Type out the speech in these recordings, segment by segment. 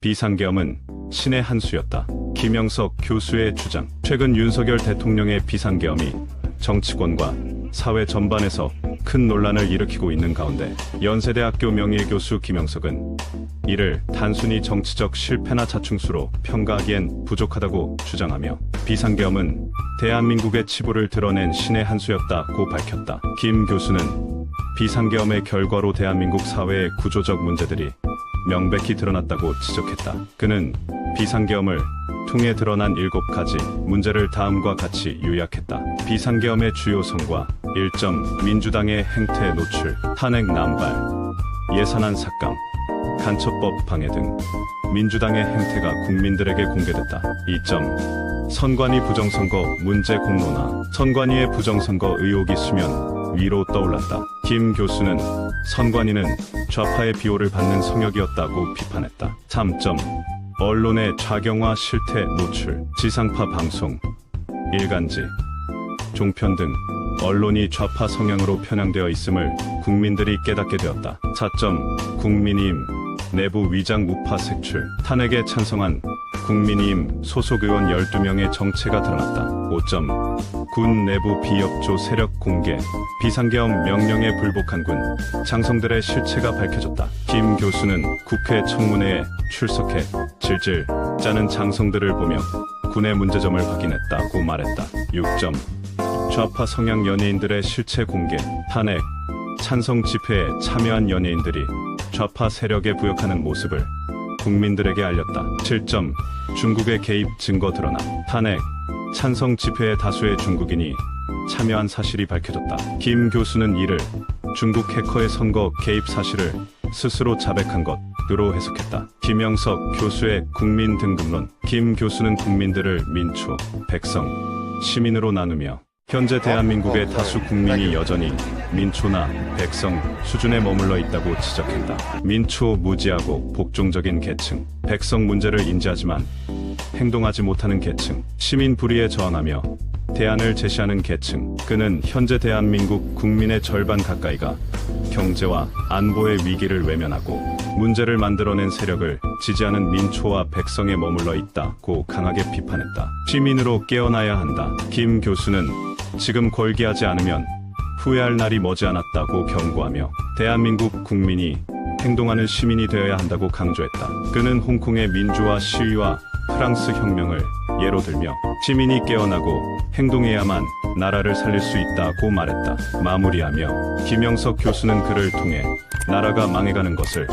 비상계엄은 신의 한 수였다. 김영석 교수의 주장. 최근 윤석열 대통령의 비상계엄이 정치권과 사회 전반에서 큰 논란을 일으키고 있는 가운데 연세대학교 명예교수 김영석은 이를 단순히 정치적 실패나 자충수로 평가하기엔 부족하다고 주장하며 비상계엄은 대한민국의 치부를 드러낸 신의 한 수였다고 밝혔다. 김 교수는 비상계엄의 결과로 대한민국 사회의 구조적 문제들이 명백히 드러났다고 지적했다. 그는 비상계엄을 통해 드러난 일곱 가지 문제를 다음과 같이 요약했다. 비상계엄의 주요 성과 1점 민주당의 행태 노출, 탄핵 남발, 예산안 삭감, 간첩법 방해 등 민주당의 행태가 국민들에게 공개됐다. 2점 선관위 부정선거 문제 공론화, 선관위의 부정선거 의혹이 수면 위로 떠올랐다. 김 교수는 선관위는 좌파의 비호를 받는 성역이었다고 비판했다. 3점 언론의 좌경화 실태 노출, 지상파 방송, 일간지, 종편 등 언론이 좌파 성향으로 편향되어 있음을 국민들이 깨닫게 되었다. 4점 국민의힘 내부 위장 우파 색출, 탄핵에 찬성한 국민의힘 소속 의원 12명의 정체가 드러났다. 5점 군 내부 비협조 세력 공개, 비상계엄 명령에 불복한 군 장성들의 실체가 밝혀졌다. 김 교수는 국회 청문회에 출석해 질질 짜는 장성들을 보며 군의 문제점을 확인했다고 말했다. 6점 좌파 성향 연예인들의 실체 공개, 탄핵, 찬성 집회에 참여한 연예인들이 좌파 세력에 부역하는 모습을 국민들에게 알렸다. 7점 중국의 개입 증거 드러나 탄핵, 찬성 집회에 다수의 중국인이 참여한 사실이 밝혀졌다. 김 교수는 이를 중국 해커의 선거 개입 사실을 스스로 자백한 것으로 해석했다. 김영석 교수의 국민 등급론. 김 교수는 국민들을 민초, 백성, 시민으로 나누며 현재 대한민국의 다수 국민이 여전히 민초나 백성 수준에 머물러 있다고 지적했다. 민초 무지하고 복종적인 계층, 백성 문제를 인지하지만 행동하지 못하는 계층, 시민 불의에 저항하며 대안을 제시하는 계층. 그는 현재 대한민국 국민의 절반 가까이가 경제와 안보의 위기를 외면하고 문제를 만들어낸 세력을 지지하는 민초와 백성에 머물러 있다고 강하게 비판했다. 시민으로 깨어나야 한다. 김 교수는 지금 걸기하지 않으면 후회할 날이 머지않았다고 경고하며 대한민국 국민이 행동하는 시민이 되어야 한다고 강조했다. 그는 홍콩의 민주화 시위와 프랑스 혁명을 예로 들며 시민이 깨어나고 행동해야만 나라를 살릴 수 있다고 말했다. 마무리하며 김영석 교수는 그를 통해 나라가 망해가는 것을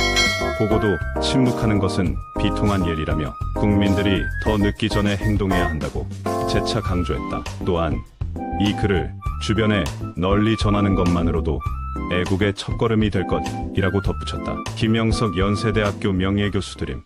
보고도 침묵하는 것은 비통한 일이라며 국민들이 더 늦기 전에 행동해야 한다고 재차 강조했다. 또한 이 글을 주변에 널리 전하는 것만으로도 애국의 첫걸음이 될 것이라고 덧붙였다. 김영석 연세대학교 명예교수 드림.